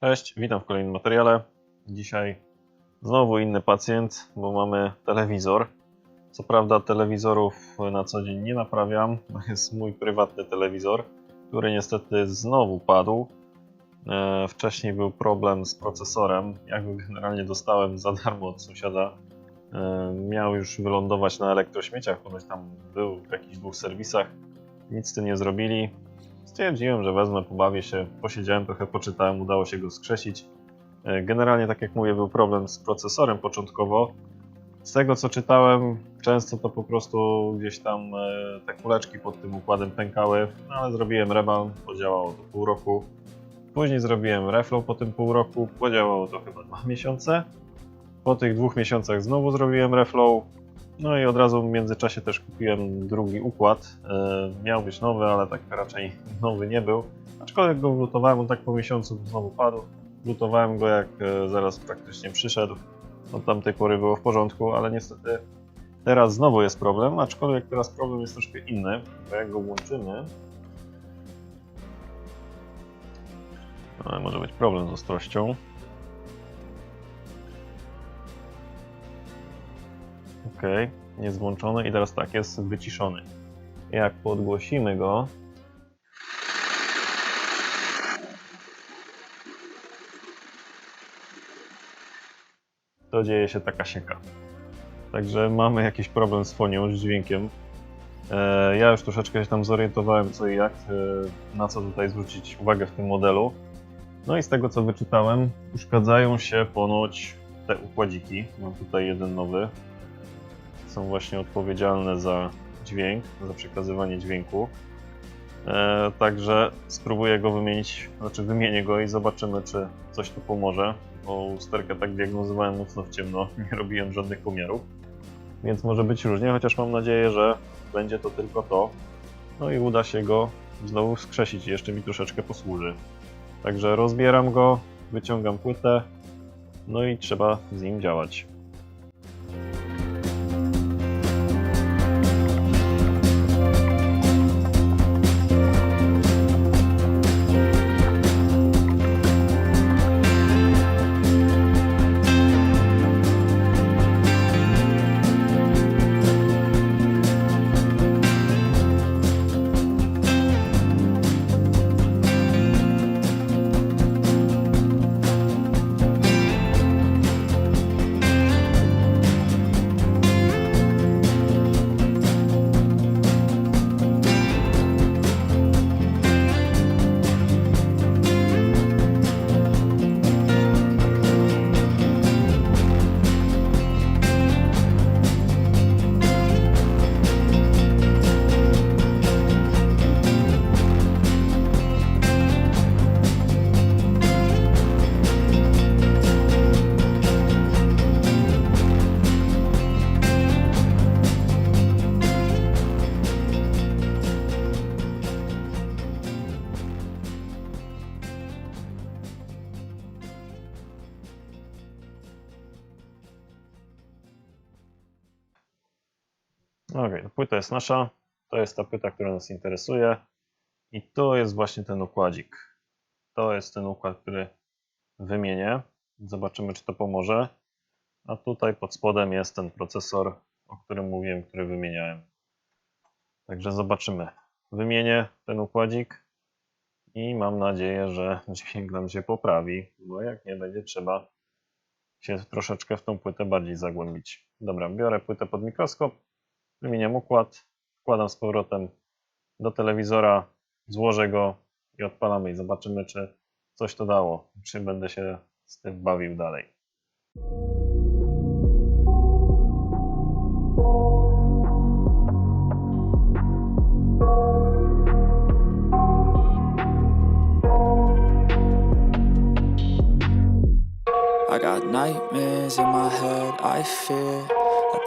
Cześć, witam w kolejnym materiale. Dzisiaj znowu inny pacjent, bo mamy telewizor. Co prawda telewizorów na co dzień nie naprawiam. To jest mój prywatny telewizor, który niestety znowu padł. E, Wcześniej był problem z procesorem. Ja go generalnie dostałem za darmo od sąsiada. E, Miał już wylądować na elektrośmieciach, ponoć tam był w jakichś dwóch serwisach. Nic z tym nie zrobili. Stwierdziłem, że wezmę, pobawię się, posiedziałem trochę, poczytałem, udało się go skrzesić. E, Generalnie, tak jak mówię, był problem z procesorem początkowo. Z tego co czytałem, często to po prostu gdzieś tam e, te kuleczki pod tym układem pękały, no ale zrobiłem reban, podziałało to pół roku. Później zrobiłem reflow po tym pół roku, podziałało to chyba dwa miesiące. Po tych dwóch miesiącach znowu zrobiłem reflow, no i od razu w międzyczasie też kupiłem drugi układ. E, miał być nowy, ale tak raczej nowy nie był. Aczkolwiek go wlutowałem, on tak po miesiącu znowu padł. Wlutowałem go jak e, zaraz praktycznie przyszedł. Od tamtej pory było w porządku, ale niestety teraz znowu jest problem. Aczkolwiek teraz problem jest troszkę inny, bo jak go włączymy. Ale może być problem z ostrością. Ok, jest włączony i teraz tak, jest wyciszony. Jak podgłosimy go, to dzieje się taka sieka. Także mamy jakiś problem z fonią, z dźwiękiem. E, Ja już troszeczkę się tam zorientowałem co i jak, e, na co tutaj zwrócić uwagę w tym modelu. No i z tego co wyczytałem, uszkadzają się ponoć te układziki. Mam tutaj jeden nowy, są właśnie odpowiedzialne za dźwięk, za przekazywanie dźwięku. E, także spróbuję go wymienić, znaczy wymienię go i zobaczymy, czy coś tu pomoże. Bo usterkę tak diagnozowałem mocno w ciemno, nie robiłem żadnych pomiarów. Więc może być różnie, chociaż mam nadzieję, że będzie to tylko to. No i uda się go znowu skrzesić i jeszcze mi troszeczkę posłuży. Także rozbieram go, wyciągam płytę, no i trzeba z nim działać. Ok, to płyta jest nasza. To jest ta płyta, która nas interesuje. I to jest właśnie ten układzik. To jest ten układ, który wymienię. Zobaczymy, czy to pomoże. A tutaj pod spodem jest ten procesor, o którym mówiłem, który wymieniałem. Także zobaczymy. Wymienię ten układzik i mam nadzieję, że dźwięk nam się poprawi, bo jak nie będzie trzeba się troszeczkę w tą płytę bardziej zagłębić. Dobra, biorę płytę pod mikroskop, wymieniam układ, wkładam z powrotem do telewizora, złożę go i odpalamy i zobaczymy, czy coś to dało, czy będę się z tym bawił dalej. I got nightmares in my head, I fear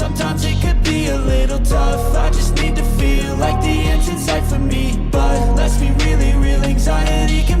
Sometimes it could be a little tough. I just need to feel like the end's in sight for me. But let's be really real, anxiety can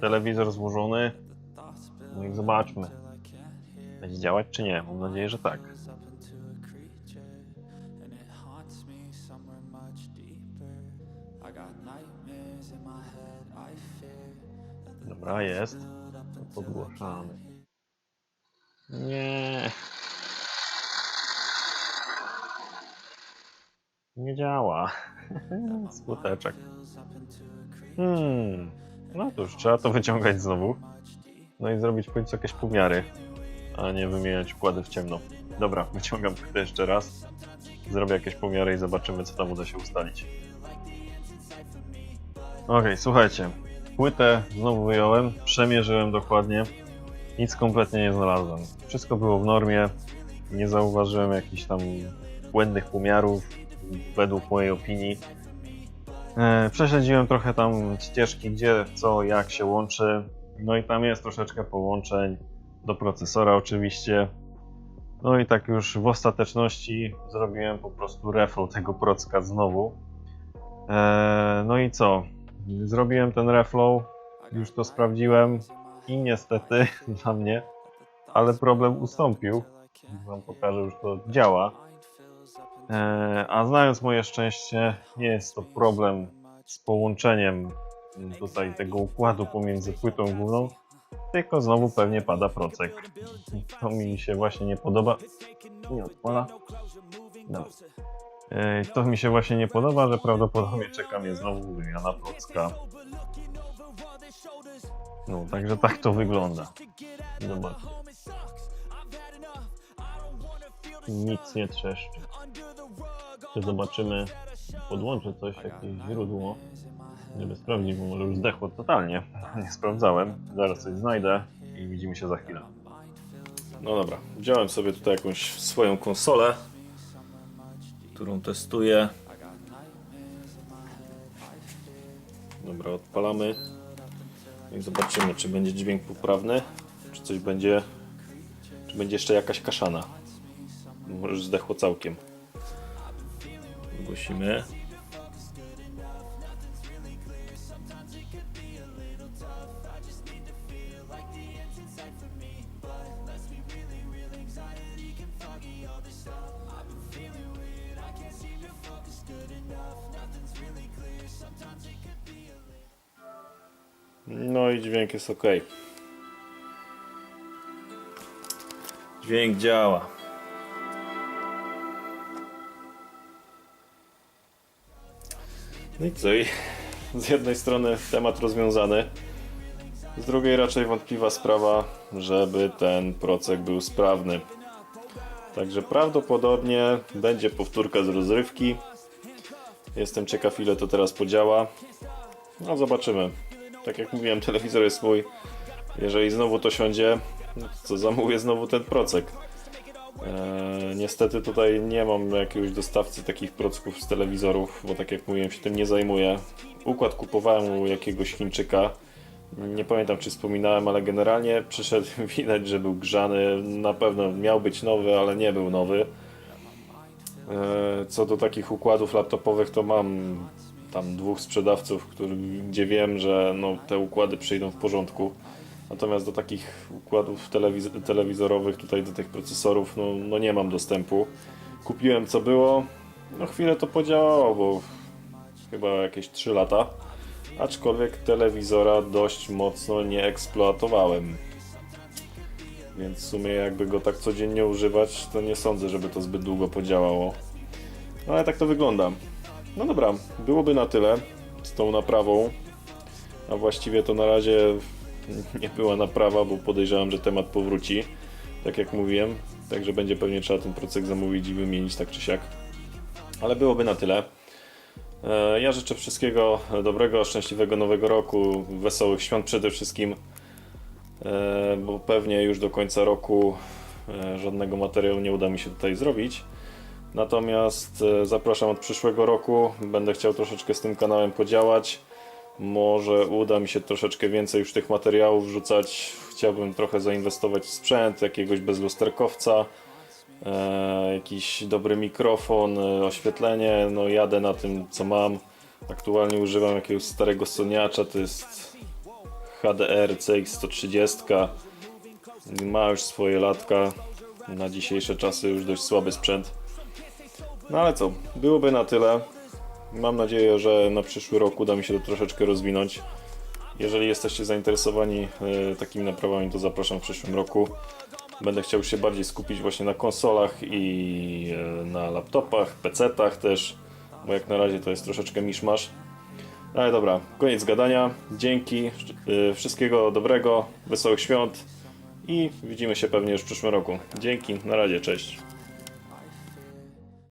Telewizor złożony. No i zobaczmy. Będzie działać czy nie? Mam nadzieję, że tak. Dobra, jest. Podgłaszamy. Nie. Nie działa. Skuteczek. Hmm. No cóż, trzeba to wyciągać znowu. No i zrobić w końcu jakieś pomiary, a nie wymieniać układy w ciemno. Dobra, wyciągam płytę jeszcze raz. Zrobię jakieś pomiary i zobaczymy, co tam uda się ustalić. Okej, słuchajcie. Płytę znowu wyjąłem, przemierzyłem dokładnie. Nic kompletnie nie znalazłem. Wszystko było w normie. Nie zauważyłem jakichś tam błędnych pomiarów, według mojej opinii. E, Prześledziłem trochę tam ścieżki, gdzie, co, jak się łączy. No i tam jest troszeczkę połączeń do procesora oczywiście. No i tak już w ostateczności zrobiłem po prostu reflow tego procka znowu. E, No i co? Zrobiłem ten reflow, już to sprawdziłem i niestety dla mnie, ale problem ustąpił. Wam pokażę, już to działa. E, A znając moje szczęście, nie jest to problem z połączeniem tutaj tego układu pomiędzy płytą główną, tylko znowu pewnie pada procek. To mi się właśnie nie podoba. Nie odpala. Dobra. E, To mi się właśnie nie podoba, że prawdopodobnie czeka mnie znowu wymiana procka. No, także tak to wygląda. Zobaczcie. Nic nie trzeszczy. Czy zobaczymy, podłączę coś, jakieś źródło, żeby sprawdzić, bo może już zdechło totalnie. Nie sprawdzałem. Zaraz coś znajdę i widzimy się za chwilę. No dobra, wziąłem sobie tutaj jakąś swoją konsolę, którą testuję. Dobra, odpalamy i zobaczymy, czy będzie dźwięk poprawny, czy coś będzie, czy będzie jeszcze jakaś kaszana. Może zdechło całkiem. Zgłosimy. No i dźwięk jest ok. Dźwięk działa. No i co? Z jednej strony temat rozwiązany, z drugiej raczej wątpliwa sprawa, żeby ten procek był sprawny. Także prawdopodobnie będzie powtórka z rozrywki. Jestem ciekaw ile to teraz podziała. No zobaczymy. Tak jak mówiłem, telewizor jest mój. Jeżeli znowu to siądzie, no to co, zamówię znowu ten procek. E, niestety tutaj nie mam jakiegoś dostawcy takich procków z telewizorów, bo tak jak mówiłem się tym nie zajmuję. Układ kupowałem u jakiegoś Chińczyka. Nie pamiętam czy wspominałem, ale generalnie przyszedł, widać, że był grzany. Na pewno miał być nowy, ale nie był nowy. E, Co do takich układów laptopowych, to mam tam dwóch sprzedawców, który, gdzie wiem, że no, te układy przyjdą w porządku. Natomiast do takich układów telewiz- telewizorowych, tutaj do tych procesorów, no, no nie mam dostępu. Kupiłem co było, no chwilę to podziałało, bo chyba jakieś 3 lata. Aczkolwiek telewizora dość mocno nie eksploatowałem. Więc w sumie jakby go tak codziennie używać, to nie sądzę, żeby to zbyt długo podziałało. No ale tak to wygląda. No dobra, byłoby na tyle z tą naprawą. A właściwie to na razie nie była naprawa, bo podejrzewam, że temat powróci. Tak jak mówiłem. Także będzie pewnie trzeba ten procek zamówić i wymienić tak czy siak. Ale byłoby na tyle. E, Ja życzę wszystkiego dobrego, szczęśliwego nowego roku, wesołych świąt przede wszystkim, e, bo pewnie już do końca roku e, żadnego materiału nie uda mi się tutaj zrobić. Natomiast zapraszam od przyszłego roku. Będę chciał troszeczkę z tym kanałem podziałać. Może uda mi się troszeczkę więcej już tych materiałów wrzucać. Chciałbym trochę zainwestować w sprzęt, jakiegoś bezlusterkowca, e, jakiś dobry mikrofon, e, oświetlenie. No jadę na tym co mam. Aktualnie używam jakiegoś starego soniacza, to jest HDR CX130. Ma już swoje latka. Na dzisiejsze czasy już dość słaby sprzęt. No ale co, byłoby na tyle. Mam nadzieję, że na przyszły rok uda mi się to troszeczkę rozwinąć. Jeżeli jesteście zainteresowani e, takimi naprawami, to zapraszam w przyszłym roku. Będę chciał się bardziej skupić właśnie na konsolach i e, na laptopach, PC-tach też, bo jak na razie to jest troszeczkę miszmasz. Ale dobra, koniec gadania. Dzięki, e, wszystkiego dobrego, wesołych świąt i widzimy się pewnie już w przyszłym roku. Dzięki, na razie, cześć.